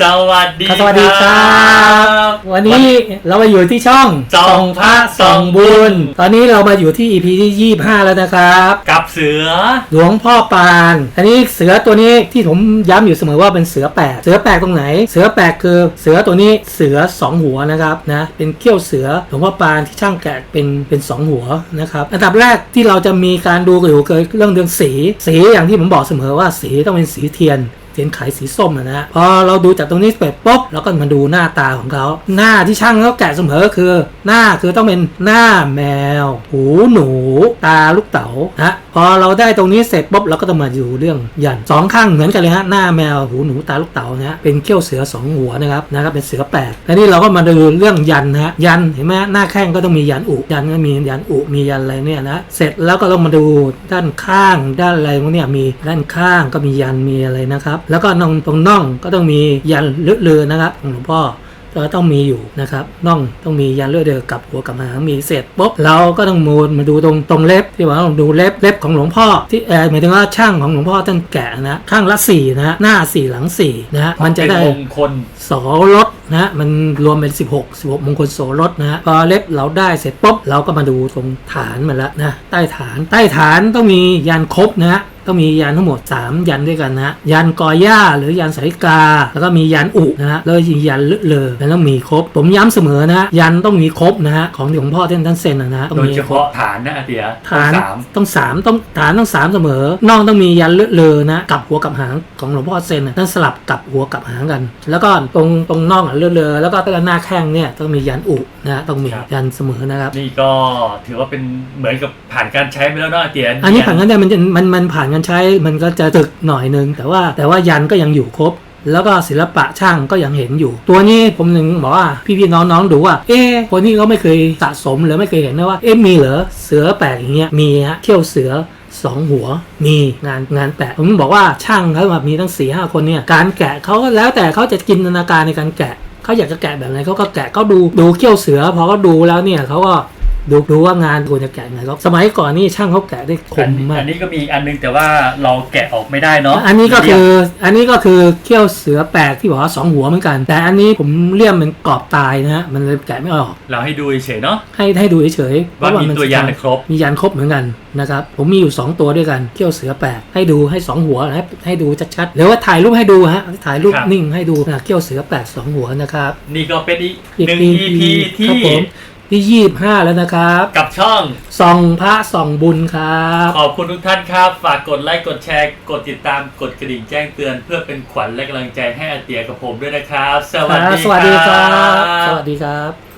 สวัสดีสวัสดีครับ วันนี้เรามาอยู่ที่ช่องส่องพระส่องบุญ ตอนนี้เรามาอยู่ที่ EP ที่ 25 แล้วนะครับ กับเสือ หลวงพ่อปาน อันนี้เสือตัวนี้ที่ผมย้ำอยู่เสมอว่าเป็นเสือแปลกเสือแปลกตรงไหน เสือแปลกคือเสือตัวนี้เสือสองหัวนะครับนะเป็นเขี้ยวเสือหลวงพ่อปานที่ช่างแกะเป็นเป็นสองหัวนะครับอันดับแรกที่เราจะมีการดูกันอยู่คือเรื่องเรื่องสี สีอย่างที่ผมบอกเสมอว่าสีต้องเป็นสีเทียน เทียนไขสีส้มนะฮะพอเราดูจากตรงนี้เสร็จปุ๊บเราก็มาดูหน้าตาของเขาหน้าที่ช่างเขาแกะเสมอคือ หน้าคือต้องเป็นหน้าแมว หูหนู ตาลูกเต๋าฮะ พอเราได้ตรงนี้เสร็จปุ๊บเราก็ต้องมาดูเรื่องยันสองข้างเหมือนกันเลยฮะหน้าแมวหูหนูตาลูกเต๋านะฮะเป็นเขี้ยวเสือสองหัวนะครับนะครับเป็นเสือแปลกแล้วนี่เราก็มาดูเรื่องยันนะฮะยันเห็นไหมหน้าแข้งก็ต้องมียันอุยันก็มียันอุมียันอะไรเนี่ยนะเสร็จแล้วก็ต้องมาดูด้านข้างด้านอะไรพวกเนี้ยมีด้านข้างก็มียันมีอะไรนะครับ แล้วก็ตรงตรงน่องก็ต้องมียันเลือเลือนะครับของหลวงพ่อ ก็ต้องมีอยู่นะครับน่องต้องมียันเลือดเดือกับหัวกับหางมีเสร็จปุ๊บเราก็ต้องมูลมาดูตรงตรงเล็บที่ว่าเราดูเล็บเล็บของหลวงพ่อที่เออหมายถึงว่าช่างของหลวงพ่อท่านแกะนะข้างละสี่นะฮะหน้าสี่หลังสี่นะฮะมันจะได้เป็นมงคลโสรถ นะฮะมันรวมเป็น 16 16 มงคลโสรถนะฮะพอเล็บเราได้เสร็จปุ๊บเราก็มาดูตรงฐานมันละนะใต้ฐานใต้ฐานต้องมียันครบนะฮะต้องมียันทั้งหมด 3 ยันด้วยกันนะฮะยันกอหญ้าหรือยันสาริกา แล้วก็มียันอุนะฮะแล้วยันเลอะเลอแล้วต้องมีครบ ผมย้ำเสมอนะฮะยันต้องมีครบนะฮะของหลวงพ่อท่านท่านเซ็นนะฮะต้องโดยมีเฉครบพาะฐานนะอาเตียฐานสามต้องสามต้องฐานต้องสามเสมอน่องต้องมียันเลือดเลอนะกับหัวกับหางของหลวงพ่อเซนน่ะต้องสลับกับหัวกับหางกัน แล้วก็ตรงตรงน่องอะเลือดเลอแล้วก็ตรงหน้าแข้งเนี่ยต้องมียันอุนะต้องมียันเสมอนะครับ นี่ก็ถือว่าเป็นเหมือนกับผ่านการใช้ไปแล้วเนาะอาเตียอันนี้ผ่านกันได้มันจะมันมันผ่านกันใช้มันก็จะตึกหน่อยนึง แต่ว่าแต่ว่ายันก็ยังอยู่ครบแล้วก็ศิลปะช่างก็ยังเห็นอยู่ ตัวนี้ผมถึงบอกว่าพี่ๆน้องๆดูว่า เอ๊ะคนที่เขาไม่เคยสะสมหรือไม่เคยเห็นนะว่าเอ๊ะมีเหรอเสือแปลกอย่างเงี้ยมีฮะเที่ยวเสือสองหัวมีงานงานแปะผมบอกว่าช่างเขาแบบมีตั้งสี่ห้าคนเนี่ยการแกะเขาก็แล้วแต่เขาจะจินตนาการในการแกะ เขาอยากจะแกะแบบไหนเขาก็แกะเขาดูดูเขี้ยวเสือพอเขาดูแล้วเนี่ยเขาก็ ดูดูว่างานควรจะแกะไงก็สมัยก่อนนี่ช่างเขาแกะได้คอันมมากอันนี้ก็มีอีกอันนึงแต่ว่าเราแกะออกไม่ได้เนาะอันนี้ก็คืออันนี้ก็คือเขี้ยวเสือแปลกที่บอกว่าสองหัวเหมือนกัน แต่อันนี้ผมเลี่ยมเป็นกรอบตายนะฮะมันเลยแกะไม่ออก เราให้ดูเฉยๆเนาะให้ให้ดูเฉยๆว่ามีตัวยันครบมียันครบเหมือนกันนะครับผมมีอยู่ 2 ตัวด้วยกันเขี้ยวเสือแปลกให้ดูให้ 2 หัวให้ให้ดูชัดๆหรือว่าถ่ายรูปให้ดูฮะถ่ายรูปนิ่งให้ดูนะเขี้ยวเสือแปลกสองหัวนะครับนี่ก็เป็นอีกอีกหนึ่ง EP EP ที่ครับผมที่ยี่ห้าแล้วนะครับ กับช่องส่องพระส่องบุญครับ ขอบคุณทุกท่านครับ ฝากกดไลค์กดแชร์ กดติดตามกดกระดิ่งแจ้งเตือน เพื่อเป็นขวัญและกำลังใจให้อาเตียกับผมด้วยนะครับ สวัสดีสวัสดีครับ สวัสดีครับ